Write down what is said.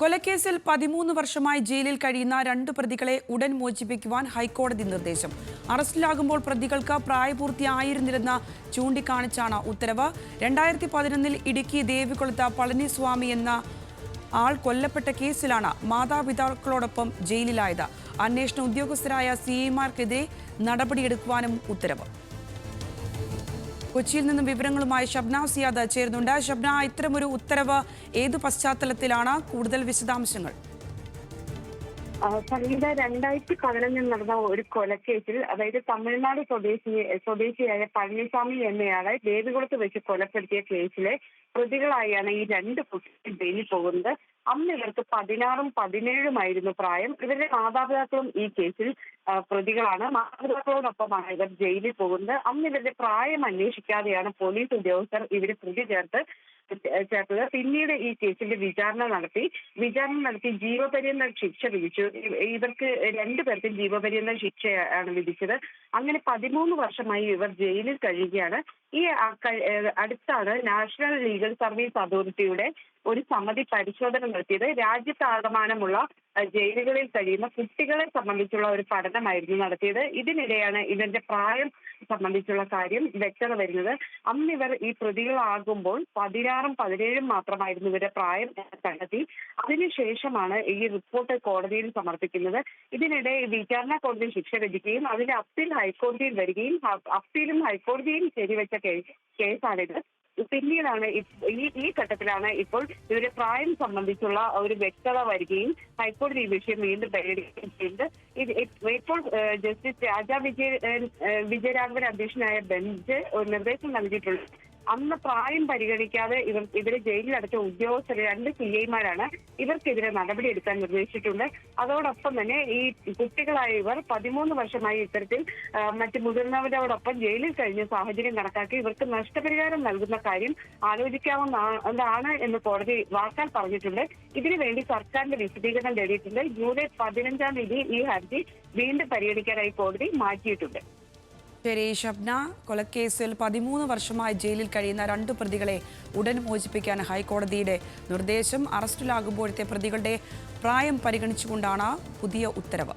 കൊലക്കേസിൽ പതിമൂന്ന് വർഷമായി ജയിലിൽ കഴിയുന്ന രണ്ട് പ്രതികളെ ഉടൻ മോചിപ്പിക്കുവാൻ ഹൈക്കോടതി നിർദ്ദേശം. അറസ്റ്റിലാകുമ്പോൾ പ്രതികൾക്ക് പ്രായപൂർത്തിയായിരുന്നില്ലെന്ന് ചൂണ്ടിക്കാണിച്ചാണ് ഉത്തരവ്. രണ്ടായിരത്തി പതിനൊന്നിൽ ഇടുക്കി ദേവികുളത്ത് പളനിസ്വാമി എന്ന ആൾ കൊല്ലപ്പെട്ട കേസിലാണ് മാതാപിതാക്കളോടൊപ്പം ജയിലിലായത്. അന്വേഷണ ഉദ്യോഗസ്ഥരായ സി ഐമാർക്കെതിരെ നടപടിയെടുക്കുവാനും ഉത്തരവ്. കൊച്ചിയിൽ നിന്നും വിവരങ്ങളുമായി ഷബ്ന സിയാദ് ചേരുന്നുണ്ട്. ഷബ്ന ഇത്തരമൊരു ഉത്തരവ് ഏതു പശ്ചാത്തലത്തിലാണ്? കൂടുതൽ വിശദാംശങ്ങൾ. സംഗീത രണ്ടായിരത്തി പതിനൊന്നിൽ നടന്ന ഒരു കൊലക്കേസിൽ അതായത് തമിഴ്നാട് സ്വദേശി സ്വദേശിയായ പഴനിസ്വാമി എന്നയാളെ ദേവികുളത്ത് വെച്ച് കൊലപ്പെടുത്തിയ കേസിലെ പ്രതികളായാണ് ഈ രണ്ട് കുട്ടികൾ ജയിലിൽ പോകുന്നത്. അന്ന് ഇവർക്ക് പതിനാറും പതിനേഴുമായിരുന്നു പ്രായം. ഇവരുടെ മാതാപിതാക്കളും ഈ കേസിൽ പ്രതികളാണ്. മാതാപിതാക്കളോടൊപ്പമാണ് ഇവർ ജയിലിൽ പോകുന്നത്. അന്ന് ഇവരുടെ പ്രായം അന്വേഷിക്കാതെയാണ് പോലീസ് ഉദ്യോഗസ്ഥർ ഇവരെ പ്രതി ചേർത്ത് ചേർത്തത്. പിന്നീട് ഈ കേസിന്റെ വിചാരണ നടത്തി. വിചാരണ നടത്തി ജീവപര്യന്തം ശിക്ഷ വിധിച്ചു. ഇവർക്ക് രണ്ടു പേർക്കും ജീവപര്യന്തം ശിക്ഷയാണ് വിധിച്ചത്. അങ്ങനെ പതിമൂന്ന് വർഷമായി ഇവർ ജയിലിൽ കഴിയുകയാണ്. ഈ അടുത്താണ് നാഷണൽ ലീഗൽ സർവീസ് അതോറിറ്റിയുടെ ഒരു സമിതി പരിശോധന നടത്തിയത്. രാജ്യത്താകമാനമുള്ള ജയിലുകളിൽ കഴിയുന്ന കുട്ടികളെ സംബന്ധിച്ചുള്ള ഒരു പഠനമായിരുന്നു നടത്തിയത്. ഇതിനിടെയാണ് ഇവരുടെ പ്രായം സംബന്ധിച്ചുള്ള കാര്യം വ്യക്തത വരുന്നത്. അന്ന് ഇവർ ഈ പ്രതികളാകുമ്പോൾ പതിനാറും പതിനേഴും മാത്രമായിരുന്നു ഇവരുടെ പ്രായം കണ്ടെത്തി. അതിനുശേഷമാണ് ഈ റിപ്പോർട്ട് കോടതിയിൽ സമർപ്പിക്കുന്നത്. ഇതിനിടെ വിചാരണ കോടതി ശിക്ഷ വിധിക്കുകയും അതിന്റെ അപ്പീൽ ഹൈക്കോടതിയിൽ വരികയും അപ്പീലും ഹൈക്കോടതിയും ശരിവെച്ച കേസാണിത്. പിന്നീടാണ് ഈ ഈ ഘട്ടത്തിലാണ് ഇപ്പോൾ ഇവരുടെ പ്രായം സംബന്ധിച്ചുള്ള ഒരു വ്യക്തത വരികയും ഹൈക്കോടതി ഈ വിഷയം വീണ്ടും പരിഗണിക്കുകയും ചെയ്യുന്നത് ഇപ്പോൾ ജസ്റ്റിസ് രാജാ വിജയ വിജയരാഘവൻ അധ്യക്ഷനായ ബെഞ്ച് ഒരു നിർദ്ദേശം നൽകിയിട്ടുണ്ട്. അന്ന് പ്രായം പരിഗണിക്കാതെ ഇവർ ഇവരെ ജയിലിൽ അടച്ച ഉദ്യോഗസ്ഥർ രണ്ട് സി ഐമാരാണ് ഇവർക്കെതിരെ നടപടിയെടുക്കാൻ നിർദ്ദേശിച്ചിട്ടുണ്ട്. അതോടൊപ്പം തന്നെ ഈ കുട്ടികളായ ഇവർ പതിമൂന്ന് വർഷമായി ഇത്തരത്തിൽ മറ്റ് മുതിർന്നവരോടൊപ്പം ജയിലിൽ കഴിഞ്ഞ സാഹചര്യം കണക്കാക്കി ഇവർക്ക് നഷ്ടപരിഹാരം നൽകുന്ന കാര്യം ആലോചിക്കാവുന്നതാണ് എന്ന് കോടതി വാക്കാൽ പറഞ്ഞിട്ടുണ്ട്. ഇതിനു വേണ്ടി സർക്കാരിന്റെ വിശദീകരണം തേടിയിട്ടുണ്ട്. ജൂലൈ പതിനഞ്ചാം തീയതി ഈ ഹർജി വീണ്ടും പരിഗണിക്കാനായി കോടതി മാറ്റിയിട്ടുണ്ട്. ശരി ഷബ്ന കൊലക്കേസിൽ പതിമൂന്ന് വർഷമായി ജയിലിൽ കഴിയുന്ന രണ്ട് പ്രതികളെ ഉടൻ മോചിപ്പിക്കാൻ ഹൈക്കോടതിയുടെ നിർദ്ദേശം അറസ്റ്റിലാകുമ്പോഴത്തെ പ്രതികളുടെ പ്രായം പരിഗണിച്ചുകൊണ്ടാണ് പുതിയ ഉത്തരവ്.